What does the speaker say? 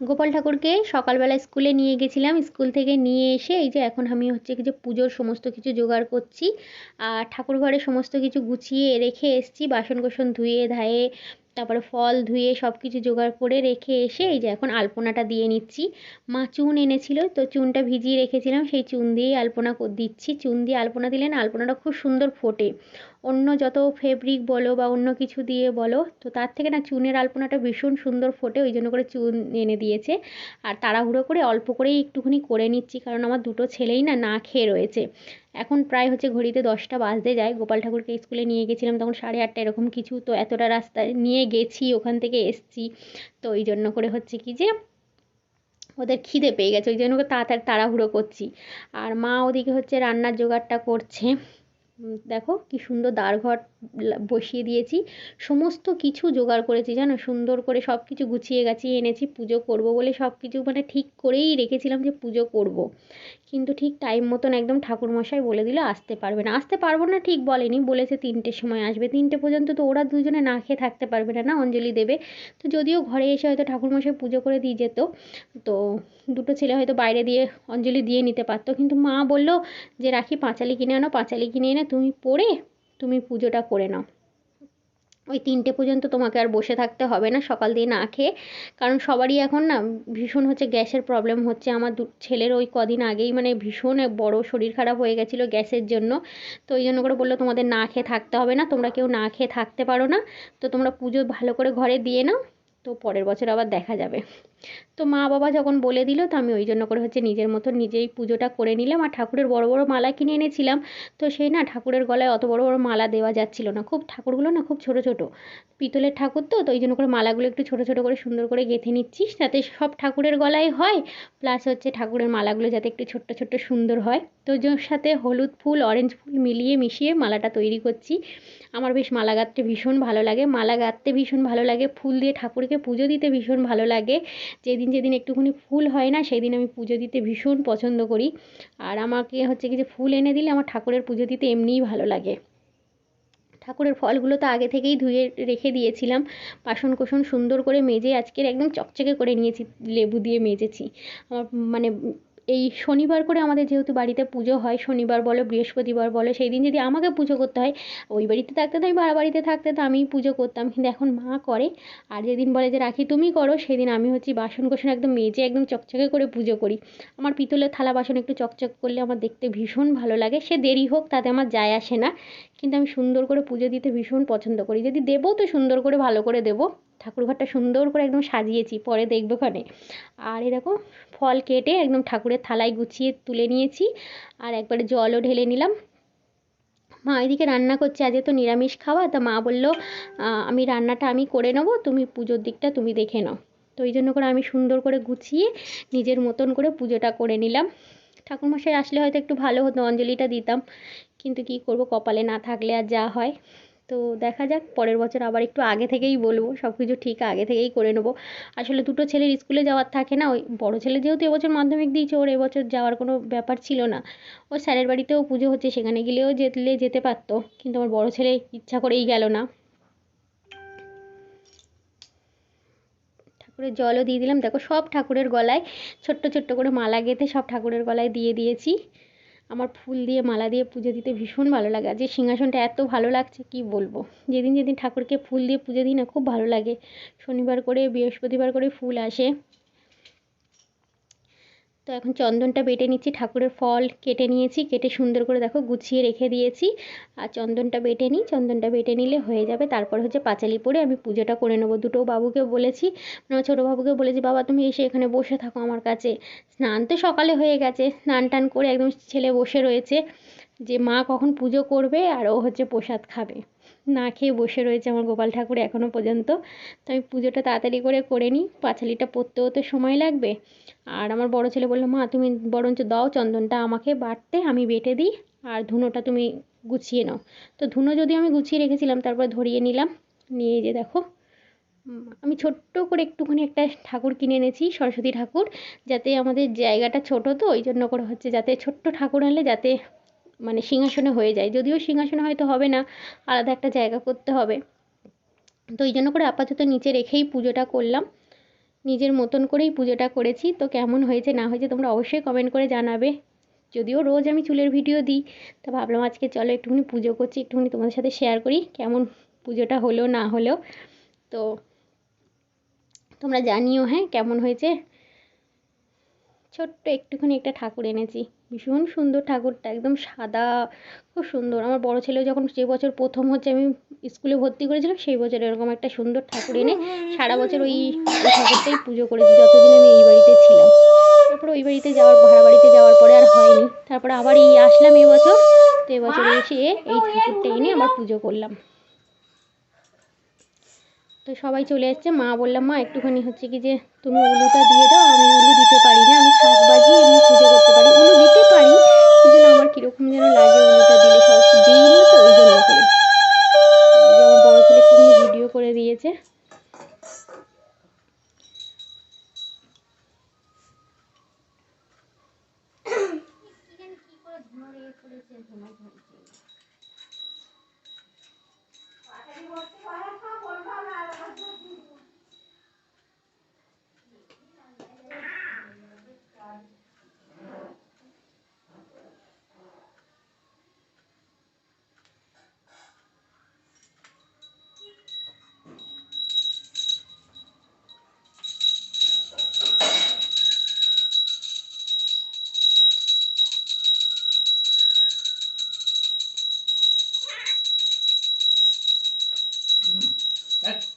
গোপাল ঠাকুরকে সকালবেলা স্কুলে নিয়ে গেছিলাম। স্কুল থেকে নিয়ে এসে এই যে এখন আমি হচ্ছে যে পুজোর সমস্ত কিছু জোগাড় করছি আর ঠাকুর ঘরে সমস্ত কিছু গুছিয়ে রেখে এসেছি। বাসন কোসন ধুয়ে, ধায়ে, তারপরে ফল ধুয়ে সব কিছু জোগাড় করে রেখে এসে এই যে এখন আলপনাটা দিয়ে নিচ্ছি। মা চুন এনেছিল, তো চুনটা ভিজিয়ে রেখেছিলাম। সেই চুন দিয়েই আলপনা দিচ্ছি। চুন দিয়ে আলপনা দিলে না আলপনাটা খুব সুন্দর ফোটে। অন্য যত ফেব্রিক বলো বা অন্য কিছু দিয়ে বলো, তো তার থেকে না চুনের আলপনাটা ভীষণ সুন্দর ফোটে, ওই জন্য করে চুন এনে দিয়েছে। আর তাড়াহুড়ো করে অল্প করেই একটুখানি করে নিচ্ছি, কারণ আমার দুটো ছেলেই না না খেয়ে রয়েছে। এখন প্রায় হচ্ছে ঘড়িতে দশটা বাজতে যায়, গোপাল ঠাকুরকে স্কুলে নিয়ে গেছিলাম তখন সাড়ে আটটা এরকম কিছু, তো এতটা রাস্তায় নিয়ে গেছি, ওখান থেকে এসছি। তো ওই জন্য করে হচ্ছে কি যে, ওদের খিদে পেয়ে গেছে, ওই জন্য তাড়াতাড়ি তাড়াহুড়ো করছি। আর মা ওদিকে হচ্ছে রান্নার জোগাড়টা করছে। দেখো কি সুন্দর দাঁড়ঘর বসিয়ে দিয়েছি। সমস্ত কিছু জোগাড় করেছি, জানো? সুন্দর করে সব কিছু গুছিয়ে গাছিয়ে এনেছি, পুজো করব বলে সব কিছু মানে ঠিক করেই রেখেছিলাম যে পুজো করব। কিন্তু ঠিক টাইম মতন একদম ঠাকুরমশাই বলে দিল, আসতে পারবে না। আসতে পারব না ঠিক বলেনি, বলেছে তিনটের সময় আসবে। তিনটে পর্যন্ত তো ওরা দুজনে না খেয়ে থাকতে পারবে না না? অঞ্জলি দেবে। তো যদিও ঘরে এসে হয়তো ঠাকুরমশাই পুজো করে দিয়ে যেত, তো দুটো ছেলে হয়তো বাইরে দিয়ে অঞ্জলি দিয়ে নিতে পারতো। কিন্তু মা বলল যে, রাখি পাঁচালি কিনে আনো, পাঁচালি কিনে এনে তুমি পড়ে তুমি পুজোটা করে নাও। ওই তিনটে পর্যন্ত তোমাকে আর বসে থাকতে হবে না, সকাল দিয়ে না খেয়ে। কারণ সবারই এখন না ভীষণ হচ্ছে গ্যাসের প্রবলেম হচ্ছে। আমার দু ছেলের ওই কদিন আগেই মানে ভীষণ বড় শরীর খারাপ হয়ে গেছিল গ্যাসের জন্য। তো ওই জন্য করে বলল, তোমাদের না খেয়ে থাকতে হবে না, তোমরা কেউ না খেয়ে থাকতে পারো না। তো তোমরা পুজো ভালো করে ঘরে দিয়ে নাও, তো পরের বছর আবার দেখা যাবে। তো মা বাবা যখন বলে দিল, তো আমি ওই জন্য করে হচ্ছে নিজের মতো নিজেই পুজোটা করে নিলাম। আর ঠাকুরের বড় বড় মালা কিনে এনেছিলাম। তো সেই না ঠাকুরের গলায় অত বড় বড় মালা দেওয়া যাচ্ছিল না। খুব ঠাকুরগুলো না খুব ছোট ছোট। পিতলের ঠাকুর তো তো ওই জন্য করে মালাগুলো একটু ছোট ছোট করে সুন্দর করে গেঁথে নিচ্ছিস। যাতে সব ঠাকুরের গলায় হয়। প্লাস হচ্ছে ঠাকুরের মালাগুলো যাতে একটু ছোট্ট ছোট্ট সুন্দর হয়। তো যার সাথে হলুদ ফুল অরেঞ্জ ফুল মিলিয়ে মিশিয়ে মালাটা তৈরি করছি। আমার বেশ মালা গাঁথতে ভীষণ ভালো লাগে। মালা গাঁথতে ভীষণ ভালো লাগে। ফুল দিয়ে ঠাকুরকে পুজো দিতে ভীষণ ভালো লাগে। যেদিন যেদিন একটুখানি ফুল হয় না সেদিন আমি পুজো দিতে ভীষণ পছন্দ করি। আর আমাকে হচ্ছে কি যে ফুল এনে দিলে আমার ঠাকুরের পুজো দিতে এমনিই ভালো লাগে। ঠাকুরের ফলগুলো তো আগে থেকেই ধুয়ে রেখে দিয়েছিলাম। বাসন কোসন সুন্দর করে মেজে আজকের একদম চকচকে করে নিয়েছি, লেবু দিয়ে মেজেছি। আমার মানে এই শনিবার করে আমাদের যেহেতু বাড়িতে পুজো হয়, শনিবার বলো, বৃহস্পতিবার বলো সেই দিন যদি আমাকে পুজো করতে হয়, ওই বাড়িতে থাকতে তো আমি ভাড়া বাড়িতে থাকতে তো আমিই পুজো করতাম। কিন্তু এখন মা করে, আর যেদিন বলে যে, রাখি, তুমি করো, সেদিন আমি হচ্ছি বাসন কোসন একদম মেজে একদম চকচকে করে পুজো করি। আমার পিতলের থালা বাসন একটু চকচক করলে আমার দেখতে ভীষণ ভালো লাগে। সে দেরি হোক, তাতে আমার যায় আসে না। কিন্তু আমি সুন্দর করে পুজো দিতে ভীষণ পছন্দ করি। যদি দেবো তো সুন্দর করে ভালো করে দেবো। ঠাকুরঘরটা সুন্দর করে একদম সাজিয়েছি, পরে দেখবে ওখানে। আর এরকম ফল কেটে একদম ঠাকুরের থালায় গুছিয়ে তুলে নিয়েছি, আর একবারে জলও ঢেলে নিলাম। মা এদিকে রান্না করছে, আজকে তো নিরামিষ খাওয়া, তা মা বলল আমি রান্নাটা আমি করে নেব, তুমি পুজোর দিকটা তুমি দেখে নাও। তো ওই জন্য করে আমি সুন্দর করে গুছিয়ে নিজের মতন করে পুজোটা করে নিলাম। ঠাকুরমশাই আসলে হয়তো একটু ভালো হতো, অঞ্জলিটা দিতাম, কিন্তু কী করব, কপালে না থাকলে আর যা হয়। তো দেখা যাক, পরের বছর আবার একটু আগে থেকেই বলব সব কিছু ঠিক আগে থেকেই করে নেব। আসলে দুটো ছেলের স্কুলে যাওয়ার থাকে না, ওই বড়ো ছেলে যেহেতু এবছর মাধ্যমিক দিয়েছে, ওর এবছর যাওয়ার কোনো ব্যাপার ছিল না। ওর স্যারের বাড়িতেও পুজো হচ্ছে, সেখানে গেলেও যেতে যেতে পারতো, কিন্তু আমার বড়ো ছেলে ইচ্ছা করেই গেল না। ঠাকুরের জলও দিয়ে দিলাম, দেখো সব ঠাকুরের গলায়, ছোট্ট ছোট্ট করে মালা গেঁথে সব ঠাকুরের গলায় দিয়ে দিয়েছি। আমার ফুল দিয়ে, মালা দিয়ে পুজো দিতে ভীষণ ভালো লাগে। যে সিংহাসনটা এত ভালো লাগছে, কি বলব? যেদিন যেদিন ঠাকুরকে ফুল দিয়ে পুজো দিই না, খুব ভালো লাগে। শনিবার করে, বৃহস্পতিবার করে ফুল আসে। তো এখন চন্দনটা বেটে নিচ্ছি, ঠাকুরের ফল কেটে নিয়েছি, কেটে সুন্দর করে দেখো গুছিয়ে রেখে দিয়েছি। আর চন্দনটা বেটে নিই, চন্দনটা বেটে নিলে হয়ে যাবে। তারপর হচ্ছে পাঁচালি পরে আমি পুজোটা করে নেব। দুটো বাবুকে বলেছি মানে ছোটো বাবুকে বলেছি, বাবা, তুমি এসে এখানে বসে থাকো আমার কাছে। স্নান তো সকালে হয়ে গেছে, স্নান টান করে একদম ছেলে বসে রয়েছে যে মা কখন পুজো করবে আর ও হচ্ছে প্রসাদ খাবে। না খেয়ে বসে রয়েছে আমার গোপাল ঠাকুর এখনও পর্যন্ত। তো আমি পুজোটা তাড়াতাড়ি করে করে নিই, পাঁচালিটা পরতেও তো সময় লাগবে। আর আমার বড় ছেলে বলল, মা, তুমি বরঞ্চ দাও, চন্দনটা আমাকে বাটতে আমি বেটে দিই, আর ধুনোটা তুমি গুছিয়ে নাও। তো ধুনো যদি আমি গুছিয়ে রেখেছিলাম, তারপর ধরিয়ে নিলাম। নিয়ে যে দেখো আমি ছোট্ট করে একটুখানি একটা ঠাকুর কিনে এনেছি, সরস্বতী ঠাকুর, যাতে আমাদের জায়গাটা ছোটো তো, ওই জন্য করে হচ্ছে যাতে ছোট্ট ঠাকুর আনলে যাতে মানে সিংহাসনে হয়ে যায়। যদিও সিংহাসনে হয়তো হবে না, আলাদা একটা জায়গা করতে হবে। তো এই জন্য করে আপাতত নিচে রেখেই পুজোটা করলাম। নিজের মতন করেই পুজোটা করেছি। তো কেমন হয়েছে, না হয়েছে তোমরা অবশ্যই কমেন্ট করে জানাবে। যদিও রোজ আমি চুলের ভিডিও দিই, তা ভাবলাম আজকে চলো একটুখানি পুজো করছি, একটুখানি তোমাদের সাথে শেয়ার করি কেমন পুজোটা হলো, না হলো। তো তোমরা জানিও হ্যাঁ কেমন হয়েছে? ছোট্ট একটুখানি একটা ঠাকুর এনেছি। ভীষণ সুন্দর ঠাকুরটা, একদম সাদা, খুব সুন্দর। আমার বড় ছেলে যখন যে বছর প্রথম হচ্ছে আমি স্কুলে ভর্তি করেছিলাম, সেই বছর এরকম একটা সুন্দর ঠাকুর এনে সারা বছর ওই ঠাকুরটাই পুজো করেছি, যতদিন আমি এই বাড়িতে ছিলাম। তারপরে ওই বাড়িতে যাওয়ার, ভাড়া বাড়িতে যাওয়ার পরে আর হয়নি। তারপরে আবার এই আসলাম এবছর তো এবছর এসে এই ঠাকুরটা এনে আবার পুজো করলাম। তো সবাই চলে এসছে। মা বললাম, মা, একটুখানি হচ্ছে কি যে তুমি উলুটা দিয়ে দাও, আমি উলু দিতে পারি না, আমি শাক বাজি এমনি পুজো করতে পারি। উলু দিতে পারি, কিন্তু আমার কীরকম যেন লাগে উলুটা দিলে, সব দিই That's